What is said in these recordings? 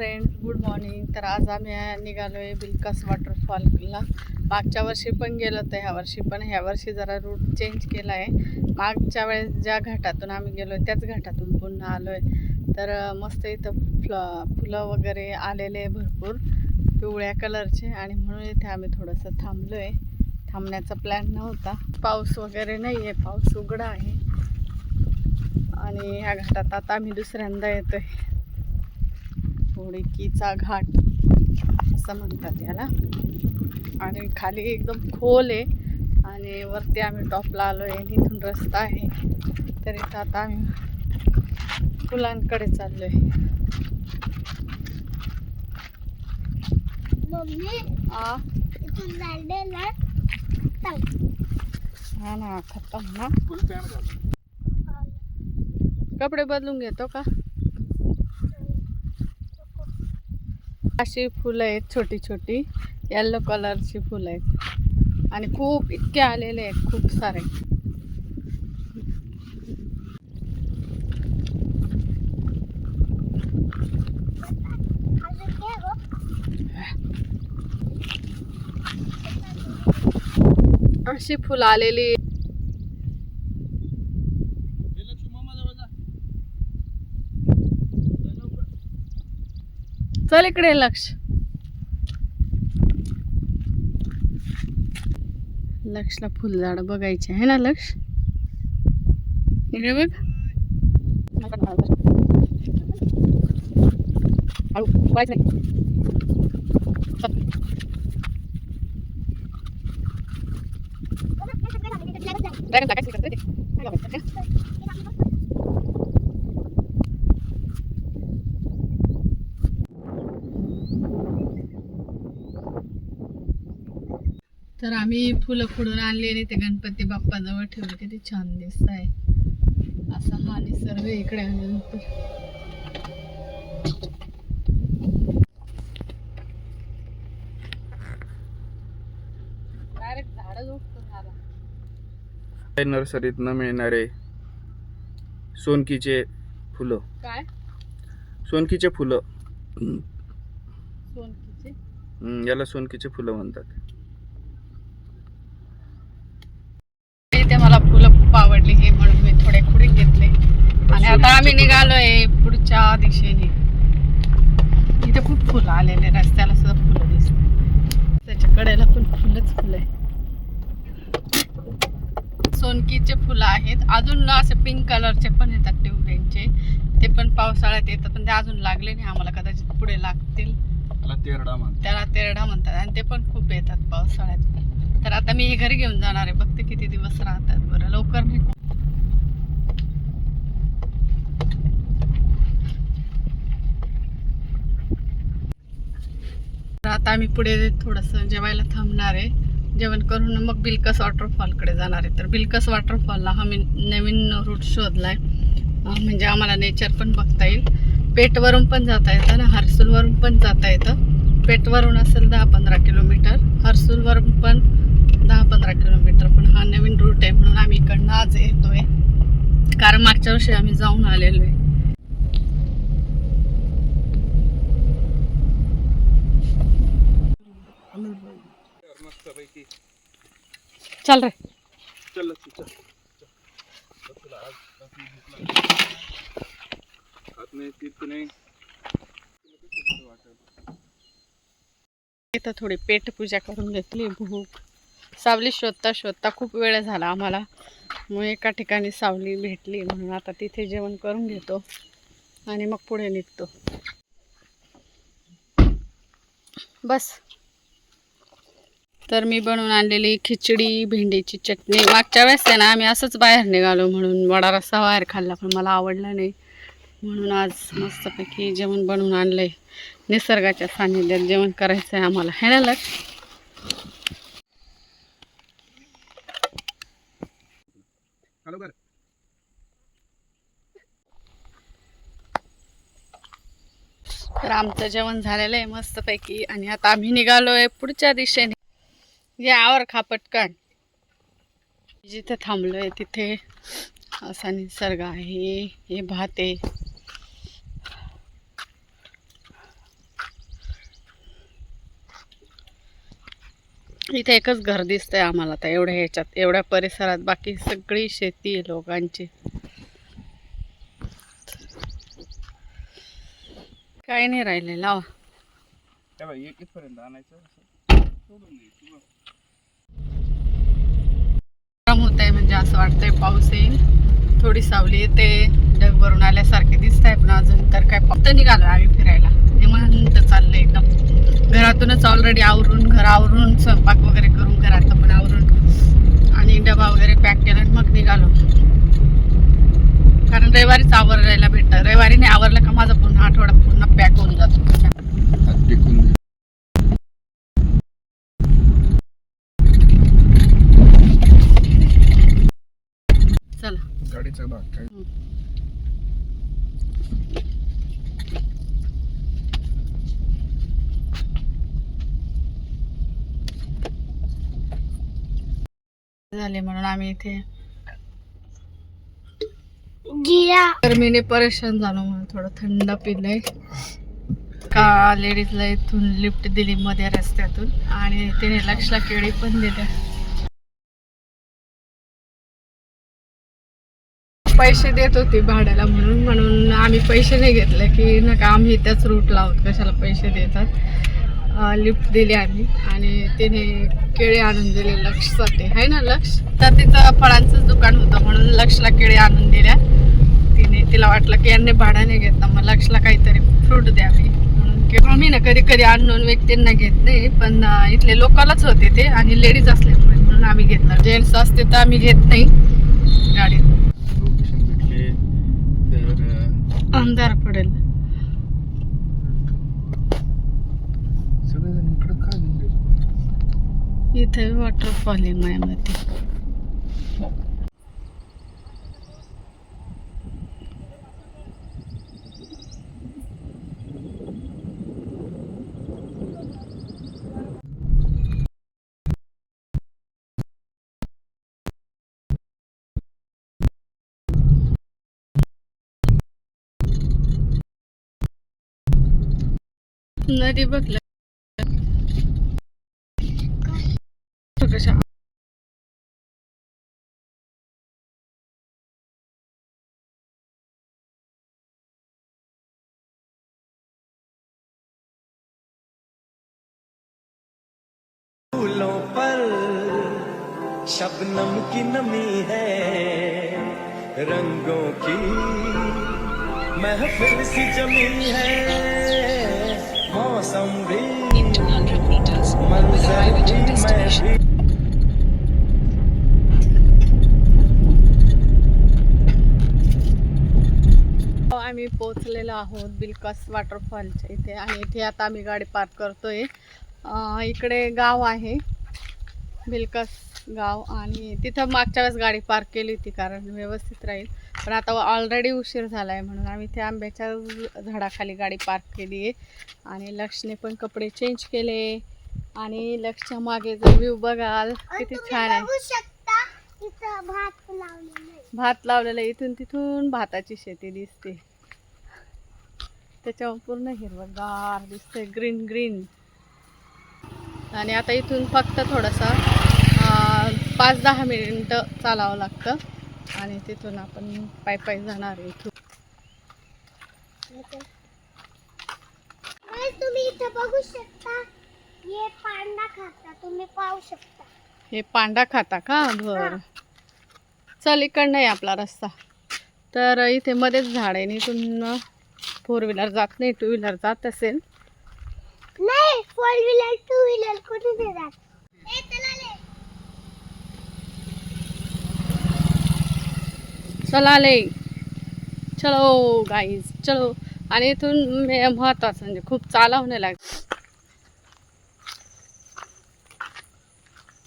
Friends good morning तर आज आम्ही निघालो आहे बिलकास वॉटरफॉलला मागच्या वर्षी पण गेलो होतो ह्या वर्षी पण. ह्या वर्षी जरा रूट चेंज केला आहे मागच्या वेळेस ज्या घाटातून आम्ही गेलो त्याच घाटातून पुन्हा आलो आहे तर मस्त इथं फ्ल फुलं वगैरे आलेले आहे भरपूर पिवळ्या कलरचे आणि म्हणून इथे आम्ही थोडंसं थांबलो आहे थांबण्याचा प्लॅन नव्हता. पाऊस वगैरे नाही आहे पाऊस उघडा आहे. आणि ह्या घाटात आता आम्ही दुसऱ्यांदा येतो आहे होडीकीचा घाट असं म्हणतात याला. आणि खाली एकदम खोल आहे आणि वरती आम्ही टॉपला आलो आहे. इथून रस्ता आहे. तर इथं आता आम्ही फुलांकडे चाललो आहे मम्मी आ? इथून झाले ना हा ना खतम ना. कपडे बदलून घेतो का? अशी फुलं आहेत छोटी छोटी येल्लो कलरची फुलं आहेत. आणि खूप इतके आलेले आहेत खूप सारे. अशी फुलं आलेली चल इकडे लक्ष. लक्षला फुलझाड बघायचे आहे ना लक्ष? इकडे बघ. हळू, नाही. ड्रॅगन टाकायचं इकडे. काय लावायचं? तर आम्ही फुलं फोडून आणली आणि ते गणपती बाप्पाजवळ ठेवले. किती छान दिसत आहे असा हा निसर्ग इकडे आल्यानंतर झाला नर्सरीतनं मिळणारे सोनकीचे फुलं. काय? सोनकीचे फुलं. सोनकीचे? याला सोनकीचे फुलं म्हणतात इथे मला फुलं खूप आवडली हे म्हणून मी थोडे खुडे घेतले आणि आता आम्ही निघालोय पुढच्या दिशेने. इथे खूप फुलं आलेले रस्त्याला सुद्धा फुलं दिसत त्याच्या कडेला पण फुलंच फुलं आहे सोनकीचे फुलं आहेत. अजून असे पिंक कलरचे पण येतात ट्यूबवेलचे ते पण पावसाळ्यात येतात पण ते अजून लागले नाही. आम्हाला कदाचित पुढे लागतील. त्याला तेरडा म्हणतात. त्याला तेरडा म्हणतात. आणि ते पण खूप येतात पावसाळ्यात. तर आता मी हे घरी घेऊन जाणार आहे. बघते किती दिवस राहतात. बरं लवकर नाही तर आता आम्ही पुढे थोडंसं जेवायला थांबणार आहे. जेवण करून मग बिलकस वॉटरफॉलकडे जाणार आहे. तर बिलकस वॉटरफॉलला आम्ही नवीन रूट शोधला आहे म्हणजे आम्हाला नेचर पण बघता येईल. पेटवरून पण जाता येतं ना हर्सूलवरून पण जाता येतं. पेटवरून असेल दहा पंधरा किलोमीटर हर्सूलवरून पण दहा पंधरा किलोमीटर. पण हा नवीन रूट आहे म्हणून आम्ही इकडनं आज येतो आहे कारण मागच्या वर्षी आम्ही जाऊन आलेलो आहे. चल रे. चल नाही इथं थोडी पेटपूजा करून घेतली भूक. सावली शोधता शोधता खूप वेळ झाला आम्हाला. मग एका ठिकाणी सावली भेटली म्हणून आता तिथे जेवण करून घेतो आणि मग पुढे निघतो. बस. तर मी बनवून आणलेली खिचडी भेंडीची चटणी. मागच्या वेळेस आहे ना आम्ही असंच बाहेर निघालो म्हणून वडा रस्सा बाहेर खाल्ला पण मला आवडला नाही. म्हणून आज मस्तपैकी जेवण बनवून आणलंय. निसर्गाच्या सान्निध्यात जेवण करायचं आहे आम्हाला. है ना तर आमचं जेवण झालेलं आहे मस्तपैकी. आणि आता आम्ही निघालोय पुढच्या दिशेने. यावर खा पटकन. जिथे थांबलो आहे तिथे असा निसर्ग आहे हे भात आहे. इथे एकच घर दिसतंय आम्हाला आता एवढ्या ह्याच्यात एवढ्या परिसरात. बाकी सगळी शेती आहे लोकांची. काही नाही राहिले लावा. इथपर्यंत आणायचं? कम होत आहे म्हणजे असं वाटतंय पाऊस येईल. थोडी सावली येते ढगभरून आल्यासारखे दिसत आहे पण अजून तर काय फक्त निघालो आम्ही फिरायला. निमंत चाललं एकदम. घरातूनच ऑलरेडी आवरून घर आवरून स्वयंपाक वगैरे करून घरातलं पण आवरून आणि डबा वगैरे पॅक केला मग निघालो. कारण रविवारीच आवरायला भेटतं. रविवारी नाही आवरलं का माझा पुन्हा आठवडा पूर्ण पॅक होऊन जातो. झाले म्हणून आम्ही इथे गरमीने परेशान झालो म्हणून थोडं थंड पिलंय. का लेडीजला इथून लिफ्ट दिली मध्ये रस्त्यातून आणि तिने लक्षला केळी पण दिल्या. पैसे देत होती भाड्याला म्हणून म्हणून आम्ही पैसे नाही घेतले की नका आम्ही त्याच रूटला आहोत कशाला पैसे देतात. लिफ्ट दिली आम्ही आणि तिने केळी आणून दिले लक्षसाठी. आहे ना लक्ष? तर तिचं फळांचंच दुकान होतं म्हणून लक्षला केळी आणून दिल्या. तिने तिला वाटलं की यांनी भाड्याने घेतला मग लक्षला काहीतरी फ्रूट द्यावी म्हणून आम्ही ना कधी कधी अननोन व्यक्तींना घेत नाही पण इथले लोकलच होते ते आणि लेडीज असल्यामुळे म्हणून आम्ही घेतलं. जेंट्स असते तर आम्ही घेत नाही. गाडीत लोकेशन भेटले तर अं, अंधार पडेल. इथे वॉटरफॉल आहे मायामध्ये. नदी बघलं. कशा फूलों पर शबनम की नमी है रंगों की महफिल सी जमी है। मौसम हो, आम्ही पोहोचलेलो आहोत बिलकस वॉटरफॉलच्या इथे आणि इथे आता आम्ही गाडी पार्क करतोय. इकडे गाव आहे बिलकस गाव आणि तिथं मागच्या वेळेस गाडी पार्क केली होती कारण व्यवस्थित राहील. पण आता ऑलरेडी उशीर झाला आहे म्हणून आम्ही त्या आंब्याच्या झाडाखाली गाडी पार्क केली आहे. आणि लक्षने पण कपडे चेंज केले. आणि लक्षच्या मागे जर व्ह्यू बघाल किती छान आहे. भात लावलेलं. इथून तिथून भाताची शेती दिसते. त्याच्यावर पूर्ण हिरवगार दिसतंय ग्रीन ग्रीन आणि आता इथून फक्त थोडंसं पाच दहा मिनिटं चालावं लागतं. आणि तिथून आपण पाय पाय जाणार आहे तुम्ही इथं बघू शकता हे पांडा खाता तुम्ही पाहू शकता. हे पांडा खाता का? बरं. चल इकडनं आहे आपला रस्ता. तर इथे मध्येच झाड आहे इथून फोर व्हीलर जात नाही टू व्हीलर जात असेल. नाही फोर व्हीलर टू व्हीलर नाही जात. चला ले. चलो गाईज चलो. आणि इथून महत्वाचं म्हणजे खूप चाला नाही लागत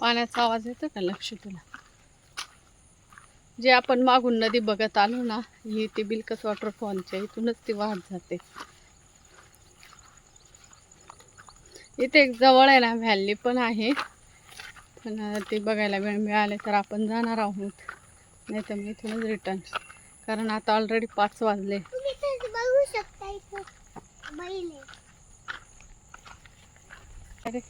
पाण्याचा आवाज येतो का लक्ष तुला? जे आपण मागून नदी बघत आलो ना ही ती बिलकस वॉटरफॉलच्या इथूनच ती वाहत जाते. इथे एक जवळ आहे ना व्हॅली पण आहे. पण ते बघायला वेळ मिळाले तर आपण जाणार आहोत. नाही तर मी इथूनच रिटर्न कारण आता ऑलरेडी पाच वाजले. बघू शकता इथं बैल आहे. अरे.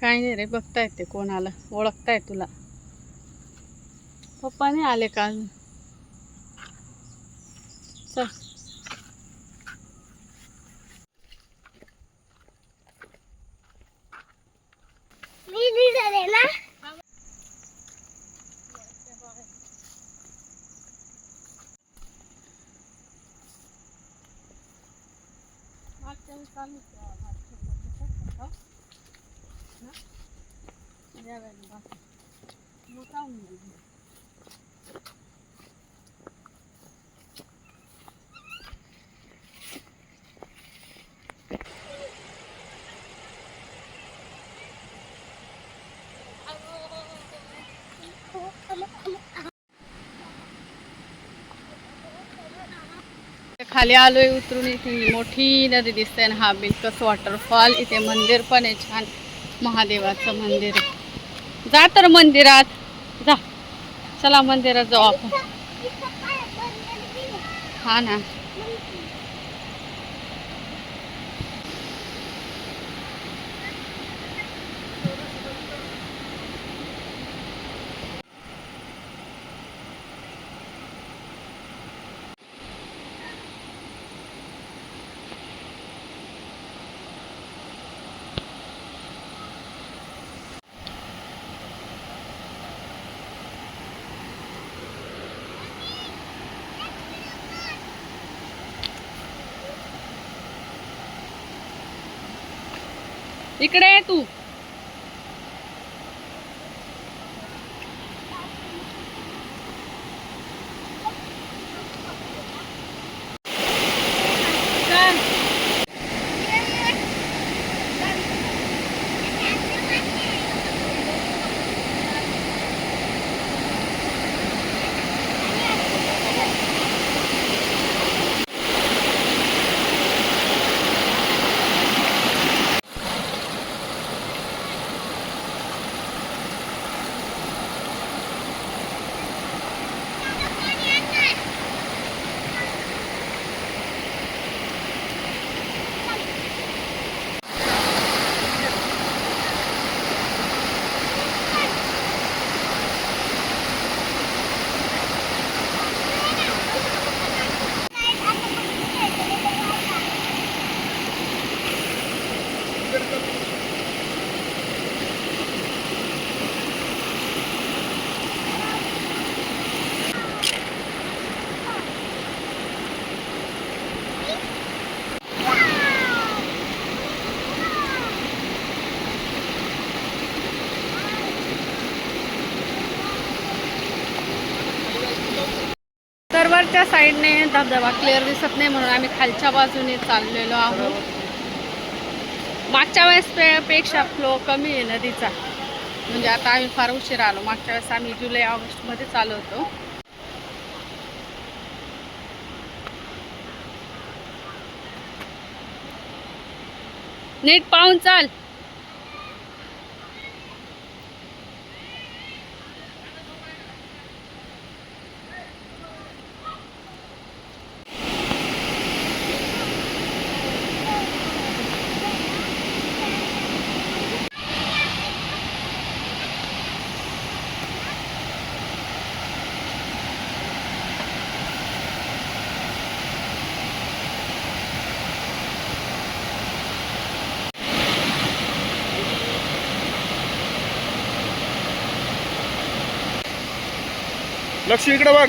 काय नाही रे बघतायत ते कोण आलं ओळखताय तुला. पप्पा नाही आले का अजून? चल मी लिहिलं आहे ना खाली आलोय उतरून इथे. मोठी नदी दिसते ना हा बिलकस वॉटरफॉल इथे मंदिर पण आहे छान. महादेवाचं मंदिर. जा तर मंदिरात. जा. चला मंदिरात जाऊ आपण. हा ना. इकडे ये तू चल. तर वरच्या साईडने धबधबा क्लिअर दिसत नाही म्हणून आम्ही खालच्या बाजूने चाललेलो आहोत. मागच्या वेळेस पे पेक्षा फ्लो कमी आहे नदीचा. म्हणजे आता आम्ही फार उशीर आलो. मागच्या वेळेस आम्ही जुलै ऑगस्टमध्ये चालू होतो नीट पाहून चाल. लक्ष इकडे बघ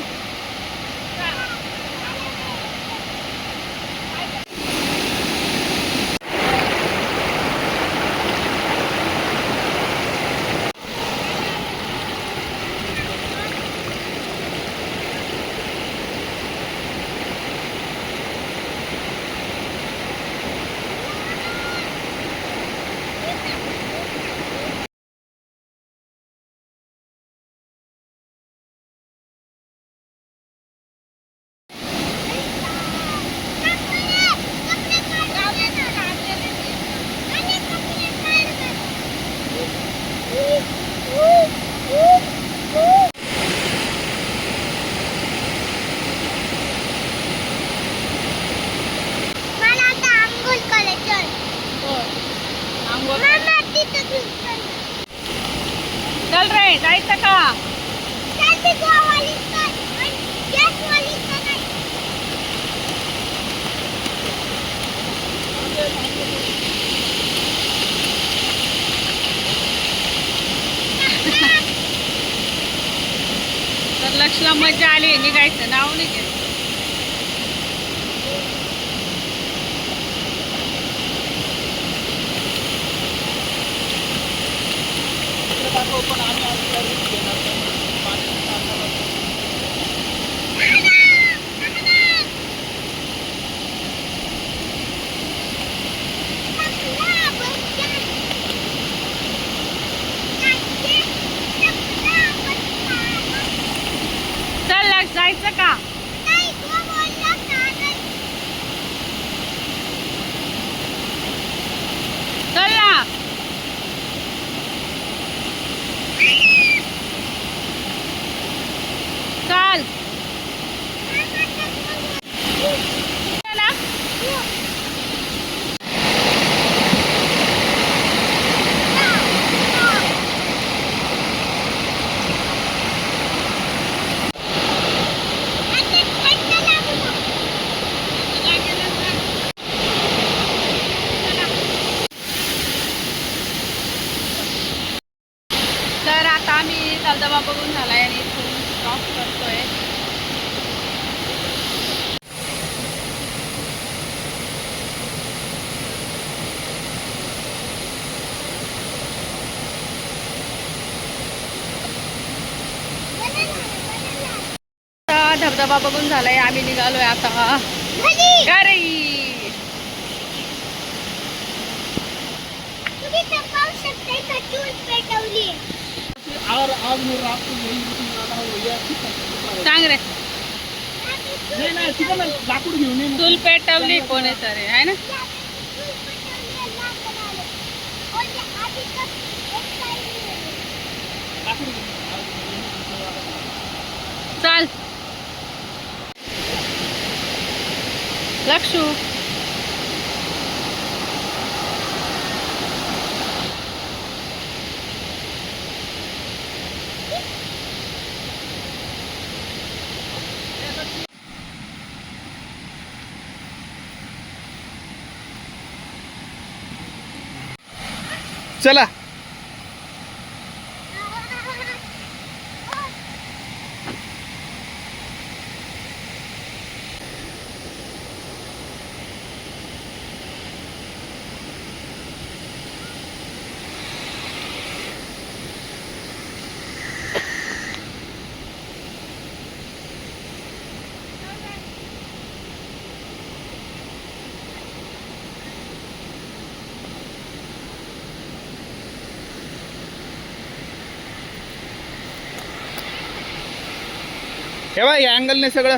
मला आता आंघोळ करायचं आंघोळ मामा तिथं घेऊन चल. चल रे जायचं का चल ती गोवालीत चल. पण गॅसवालीत तर नाही. तर लक्षला मजा आली निघायचं नाव नाही घेत. टकला बस स्टँड. नाचते. टकला बस स्टँड. चल लक्ष जायचं का नाही, तो बोलला चालेल. चल ना चाल चला. आता थंड लागू नको. तर आता धबधबा बघून झालाय आणि इथून क्रॉस करतोय. धबधबा बघून झालाय आम्ही निघालोय आता. तुम्ही और आज मैं रात को यही बुकिंग आना हो है? सांग रे। नाही नाही तिकडं ना? लाकूड घेऊन ये चूल पेटवली कोणी तरी आहे ना चूल। पेटवली चला. हे बघ या अँगलने सगळं.